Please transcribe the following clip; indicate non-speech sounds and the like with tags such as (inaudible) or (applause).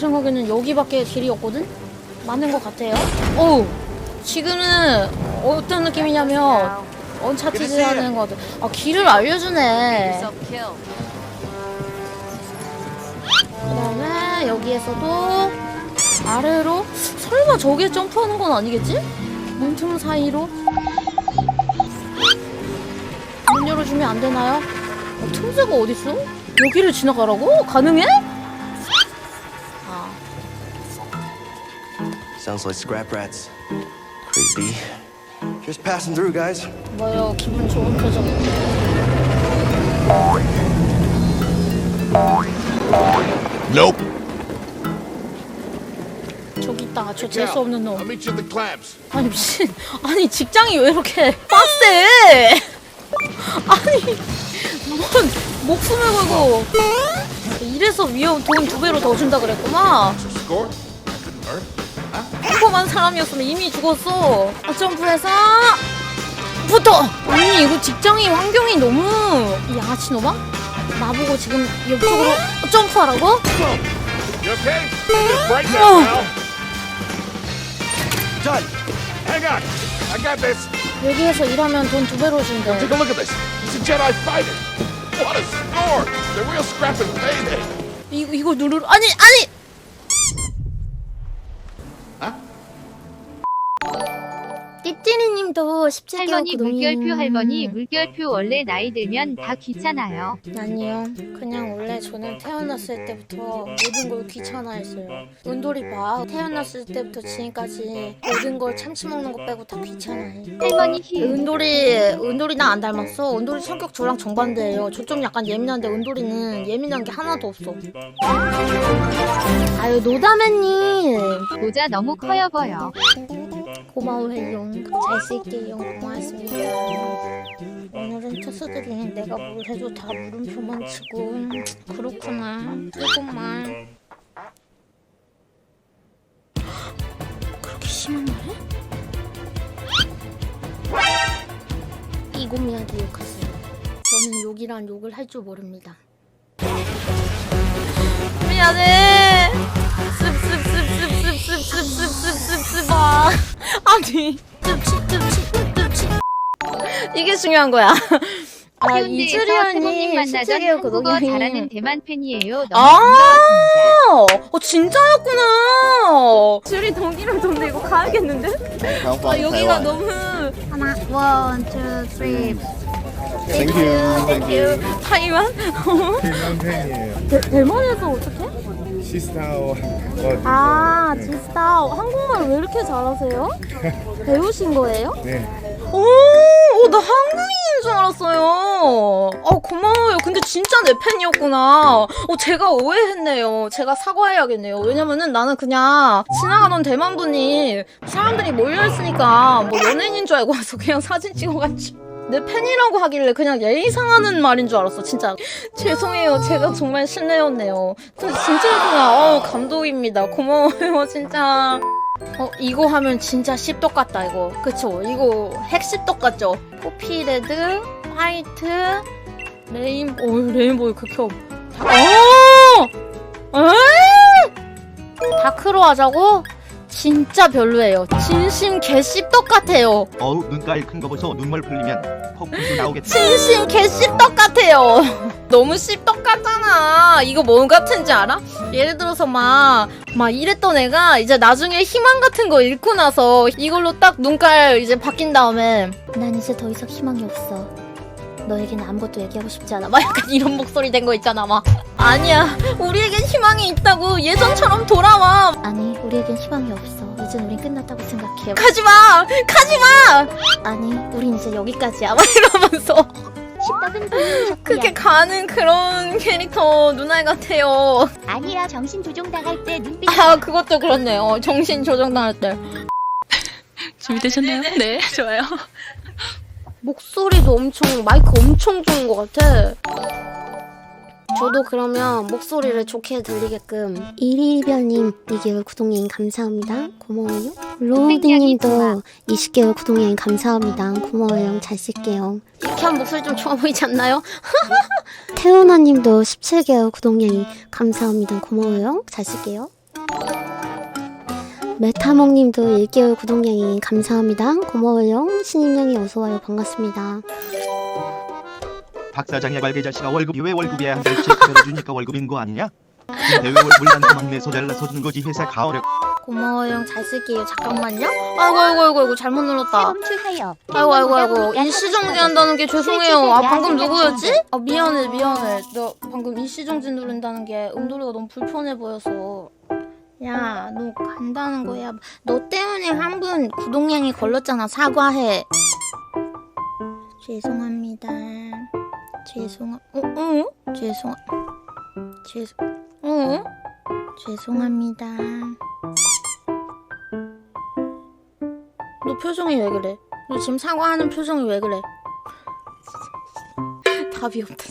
생각에는 여기밖에 길이 없거든? 맞는 것 같아요. 어우, 지금은 어떤 느낌이냐면, 언차티즈 하는 거 같아. 아, 길을 알려주네. 그 다음에 여기에서도 아래로? 설마 저기에 점프하는 건 아니겠지? 문틈 사이로? 문 열어주면 안 되나요? 어, 틈새가 어딨어? 여기를 지나가라고? 가능해? Sounds like scrap rats. Creepy. Just passing through, guys. 뭐요? 기분 좋은 표정. Nope. 저기 있다가 저 재수 없는 놈. I'll meet you at the clamps. 아니 미친. 아니 직장이 왜 이렇게 빡세? 아니 뭔 목숨을 걸고 이래서 위험 돈 두 배로 더 준다 그랬구만. Score? 평범한 사람이었으면 이미 죽었어. 아, 점프해서 붙어. 아니 이거 직장이 환경이 너무 이 양아치 놈아? 나보고 지금 옆쪽으로 점프하라고? You okay? Just break that Oh. now. Done. Hang on. I got this. 여기에서 일하면 돈 두 배로 준대. Take a look at this. It's a Jedi fighter. What a score! The real scrap and payday. 이거 이거 누르 아니 아니 띠띠리님도 17개월 할머니 물결표 할머니 물결표 원래 나이 들면 다 귀찮아요. 아니요. 그냥 원래 저는 태어났을 때부터 모든 걸 귀찮아했어요. 은돌이 봐. 태어났을 때부터 지금까지 모든 걸 참치 먹는 거 빼고 다 귀찮아해. 할머니 히 은돌이 은돌이 나 안 닮았어? 은돌이 성격 저랑 정반대예요. 저 좀 약간 예민한데 은돌이는 예민한 게 하나도 없어. 아유 노다매님. 모자 너무 커요 보여. 고마워요. 잘 쓸게요. 고맙습니다. 오늘은 투수들이 내가 뭘 해도 다 물음표만 치고 그렇구나. 조금만. 그렇게 심한 말해? 이곰이한테 욕하세요. 저는 욕이란 욕을 할 줄 모릅니다. 미안해. 아 아니 이게 중요한 거야. (laughs) 아 만나던 17개월 한국어 잘하는. 대만 팬이에요. 너무 아. 어 진짜였구나. 줄이 동기랑 동네 이거 가야겠는데? 아 여기가 너무 하나 원, 투, 쓰리. Thank you. Thank you. 타이완? 대만 팬이에요. 대, 대만에서 어떻게? 시스타워 아 진짜 한국말 왜 이렇게 잘하세요? (laughs) 배우신 거예요? 네. 오, 오, 나 한국인인 줄 알았어요. 어, 고마워요. 근데 진짜 내 팬이었구나. 어, 제가 오해했네요. 제가 사과해야겠네요. 왜냐면은 나는 그냥 지나가던 대만 분이 사람들이 몰려있으니까 뭐 연예인인 줄 알고 와서 그냥 사진 찍어가지고. 내 팬이라고 하길래 그냥 예의상 하는 말인 줄 알았어, 진짜. 죄송해요. 제가 정말 실례였네요. 근데 진짜였구나. 어, 감동입니다. 고마워요, 진짜. 어 이거 하면 진짜 씹떡 같다 이거 그쵸 이거 핵씹떡 같죠 포피레드 화이트 레인 오 레인보우 극혐 어 에? 다크로 하자고 진짜 별로예요. 진심 개씹떡 같아요. 어우 눈깔 큰 거 보소. 눈물 흘리면 폭풍도 나오겠다. 진심 개씹떡 같아요. (laughs) 너무 씹떡 같잖아. 이거 뭐 같은지 알아? 예를 들어서 막, 막 이랬던 애가 이제 나중에 희망 같은 거 잃고 나서 이걸로 딱 눈깔 이제 바뀐 다음에 난 이제 더 이상 희망이 없어. 너에게는 아무것도 얘기하고 싶지 않아. 막 약간 이런 목소리 된 거 있잖아, 막. 아니야. 우리에겐 희망이 있다고. 예전처럼 돌아와. 아니, 우리에겐 희망이 없어. 이젠 우린 끝났다고 생각해. 가지 마! 가지 마! 아니, 우린 이제 여기까지야. 막 이러면서. 본인이셨고요. (laughs) 그게 가는 그런 캐릭터 누나 같아요. 아니라 정신 조종 당할 때 눈빛 아 그것도 그렇네요. 정신 조정 당할 때. 준비되셨나요? 네, 좋아요. 목소리도 엄청 마이크 엄청 좋은 것 같아. 저도 그러면 목소리를 좋게 들리게끔 이리별님 2개월 구독여행 감사합니다. 고마워요. 로우드님도 20개월 구독여행 감사합니다. 고마워요. 잘 쓸게요. 이렇게 한 목소리 좀 좋아 보이지 않나요? (laughs) 태연아님도 17개월 구독여행 감사합니다. 고마워요. 잘 쓸게요. 메타몽님도 1개월 구독량이 감사합니다. 고마워요. 신임량이 어서와요. 반갑습니다. 박 사장의 관계자씨가 월급이 왜 월급이야 한 달씩 때려주니까 월급인 거 아니냐? 근데 왜 월급을 난그만 내서 잘라서 준 거지 회사 가오려 고마워요. 잘 쓸게요. 잠깐만요. 아이고 아이고 아이고 아이고 잘못 눌렀다. 아이고 아이고 아이고 일시정지 한다는 게 죄송해요. 아 방금 누구였지? 아 미안해 미안해. 너 방금 일시정지 누른다는 게 음도리가 너무 불편해 보여서. 야 너 간다는 거야. 너 때문에 한 분 구독량이 걸렸잖아. 사과해. 죄송합니다. 죄송. 어? 어? 죄송. 죄송. 어? 죄송합니다. 너 표정이 왜 그래? 너 지금 사과하는 표정이 왜 그래? (laughs) 답이 없다.